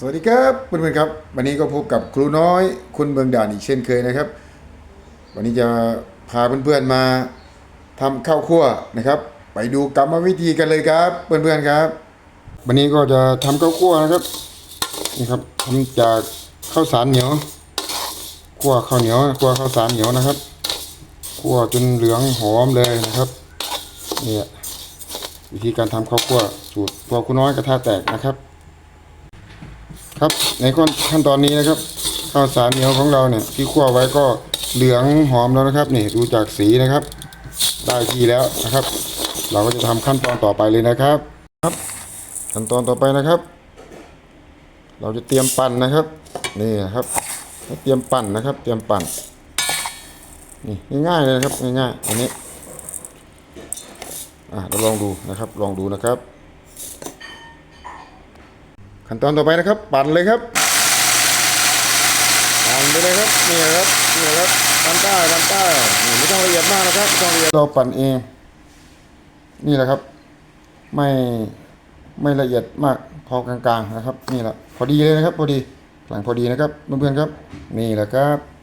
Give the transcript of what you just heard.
สวัสดีครับเพื่อนๆครับ วันนี้ก็พบกับครูน้อยคุณเมืองด่านอีกเช่นเคยนะครับ วันนี้จะพาเพื่อนๆมาทำข้าวคั่วนะครับ ไปดูกรรมวิธีกันเลยครับ เพื่อนๆครับ วันนี้ก็จะทำข้าวคั่วนะครับนี่ครับทำจากข้าวสารเหนียวคั่วข้าวเหนียวคั่วข้าวสารเหนียวนะครับคั่วจนเหลืองหอมเลยนะครับเนี่ยวิธีการทำข้าวคั่วสูตรตัวคุณน้อยกระทะแตกนะครับ ครับในขั้นตอนนี้นะครับ ข้าวสารเหนียวของเราเนี่ยที่คั่วไว้ก็เหลืองหอมแล้วนะครับนี่ดูจากสีนะครับ ได้ที่แล้วนะครับ เราก็จะทำขั้นตอนต่อไปเลยนะครับครับ ขั้นตอนต่อไปนะครับ เราจะเตรียมปั่นนะครับ นี่นะครับเตรียมปั่นนะครับ เตรียมปั่นนี่ง่ายๆเลยนะครับง่ายๆอันนี้อะเราลองดูนะครับ ลองดูนะครับ ขั้นตอนต่อไปนะครับ ปั่นเลยครับ ปั่นไปเลยครับนี่ครับนี่ครับปั่นใต้ปั่นใต้นี่ไม่ต้องละเอียดมากนะครับไม่ต้องละเอียดเราปั่นเอง นี่แหละครับ ไม่ไม่ละเอียดมากพอกลางๆนะครับ นี่แหละพอดีเลยนะครับ พอดีหลังพอดีนะครับเพื่อนๆครับ นี่แหละครับ